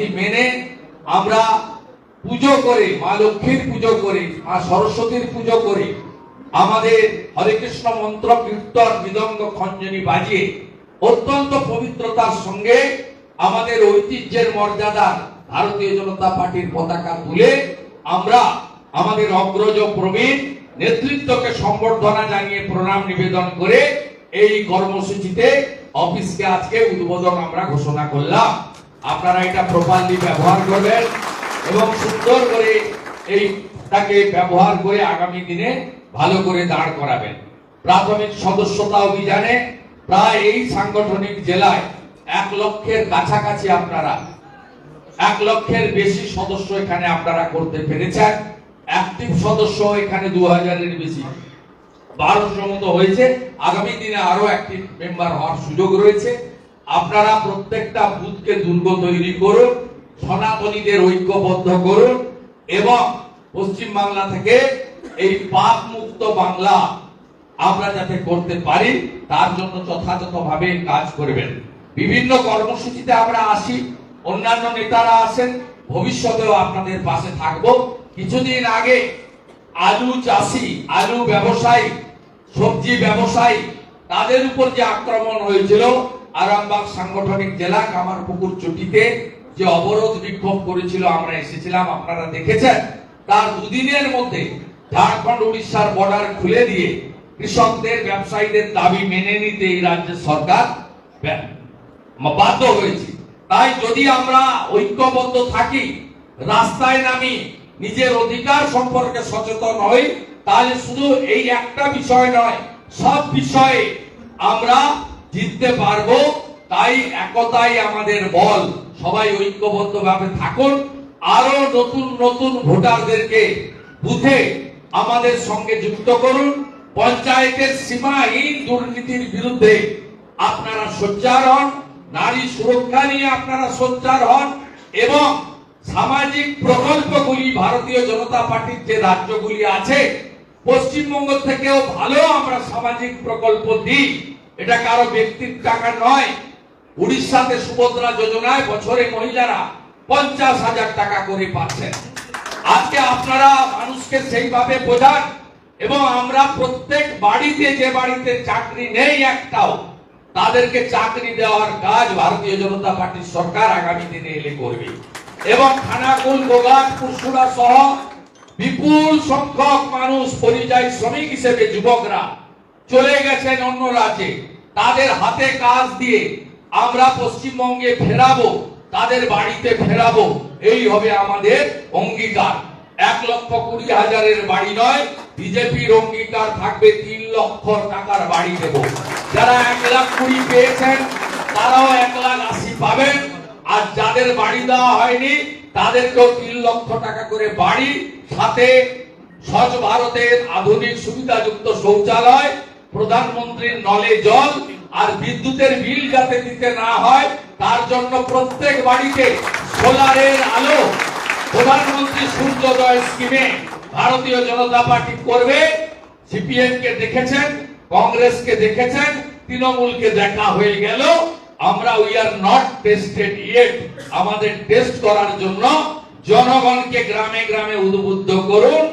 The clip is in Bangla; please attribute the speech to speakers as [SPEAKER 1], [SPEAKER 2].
[SPEAKER 1] কর্মসূচি মেনে আমরা পুজো করে, মা লক্ষ্মীর পুজো করে, মা সরস্বতীর পুজো করে। আমাদের হরে কৃষ্ণ মন্ত্র, কীর্তন, মৃদঙ্গ, খঞ্জনি বাজিয়ে অত্যন্ত পবিত্রতার সঙ্গে আমাদের ঐতিহ্যের মর্যাদা ভারতীয় জনতা পার্টির পতাকা তুলে আমরা আমাদের অগ্রজ প্রবীণ নেতৃত্বকে সম্বর্ধনা জানিয়ে প্রণাম নিবেদন করে এই কর্মসূচিতে অফিসকে আজকে উদ্বোধন আমরা ঘোষণা করলাম। আপনারা এটা প্রপারলি ব্যবহার করবেন এবং সুন্দর করে এইটাকে ব্যবহার করে আগামী দিনে ভালো করে দাঁড় করাবেন। প্রাথমিক সদস্যতা অভিযানে প্রায় এই সাংগঠনিক জেলায় এক লক্ষের কাছাকাছি আপনারা, এক লক্ষের বেশি সদস্য এখানে আপনারা করতে পেরেছেন। অ্যাক্টিভ সদস্য এখানে দু হাজারের বেশি। বারোশো মতো হয়েছে। আগামী দিনে আরও একটি মেম্বার হওয়ার সুযোগ রয়েছে। আপনারা প্রত্যেকটা বুথকে দুর্গ তৈরি করুন, সনাতনীদের ঐক্যবদ্ধ করুন এবং পশ্চিম বাংলা থেকে এই পাপ মুক্ত বাংলা আমরা যাতে করতে পারি, তার জন্য যথাযথভাবে কাজ করবেন। বিভিন্ন কর্মসূচিতে আমরা আসি, অন্যান্য নেতারা আসেন, ভবিষ্যতেও আপনাদের পাশে থাকব। কিছুদিন আগে আলু চাষি, আলু ব্যবসায়ী, সবজি ব্যবসায়ী, তাদের উপর যে আক্রমণ হয়েছিল আরামবাগ সাংগঠনিক জেলা কামারপুকুর চটিতে যে অবরোধ বিক্ষোভ করেছিল, আমরা এসেছিলাম, আপনারা দেখেছেন। তার দুদিনের মধ্যে ঝাড়খণ্ড উড়িষ্যার বর্ডার খুলে দিয়ে কৃষকদের, ব্যবসায়ীদের দাবি মেনে নিতে এই রাজ্যের সরকার বাধ্য হয়েছে। তাই যদি আমরা ঐক্যবদ্ধ থাকি, রাস্তায় নামি, নিজের অধিকার সম্পর্কে সচেতন হই, তাহলে শুধু এই একটা বিষয় নয়, সব বিষয়ে আমরা জিততে পারব, তাই একতাই আমাদের বল। সবাই ঐক্যবদ্ধভাবে থাকুন। আরও নতুন নতুন ভোটারদেরকে বুথে আমাদের সঙ্গে যুক্ত করুন। পঞ্চায়েতের সীমাহীন দুর্নীতির বিরুদ্ধে আপনারা সোচ্চার হন, নারী সুরক্ষা নিয়ে আপনারা সোচ্চার হন এবং সামাজিক প্রকল্পগুলি ভারতীয় জনতা পার্টির যে রাজ্যগুলি আছে, পশ্চিমবঙ্গ থেকেও ভালো আমরা সামাজিক প্রকল্প দিই। এটা কারও ব্যক্তির টাকা নয়। উড়িষ্যাতে সুভদ্রা যোজনায় বছরে মহিলারা পঞ্চাশ হাজার টাকা করে পাচ্ছেন। আজকে আপনারা মানুষকে সেইভাবে বোঝান এবং আমরা প্রত্যেক বাড়িতে যে বাড়িতে চাকরি নেই একটাও, তাদেরকে চাকরি দেওয়ার কাজ ভারতীয় জনতা পার্টির সরকার আগামী দিনে এলে করবে। এবং খানাকুল গোগাট পুরসুরা সহ বিপুল সংখ্যক মানুষ পরিযায়ী শ্রমিক হিসেবে যুবকরা চলে গেছেন অন্য রাজ্যে। তাদের হাতে কাজ দিয়ে আমরা পশ্চিমবঙ্গে ফেরাবো, তাদের বাড়িতে ফেরাবো, এই হবে আমাদের অঙ্গীকার। এক লক্ষ কুড়ি হাজারের বাড়ি নয়, বিজেপির অঙ্গীকার থাকবে তিন লক্ষ টাকার বাড়ি দেব। যারা এক লাখ কুড়ি পেয়েছেন, তারাও এক লাখ আশি পাবেন। আর যাদের বাড়ি দেওয়া হয়নি, তাদেরকেও তিন লক্ষ টাকা করে বাড়ি, সাথে স্বচ্ছ ভারতের আধুনিক সুবিধাযুক্ত শৌচালয় প্রধানমন্ত্রীর নলে জল আর বিদ্যুতের বিল যাতে দিতে না হয়, তার জন্য প্রত্যেক বাড়িতে সোলারের আলো। প্রধানমন্ত্রী সূর্যোদয় স্কিমে ভারতীয় জনতা পার্টি করবে। সিপিএম কে দেখেছেন, কংগ্রেসকে দেখেছেন, তৃণমূলকে দেখা হয়ে গেল। আমরা we are not tested yet আমাদের টেস্ট করার জন্য জনগণকে গ্রামে গ্রামে উদ্বুদ্ধ করুন।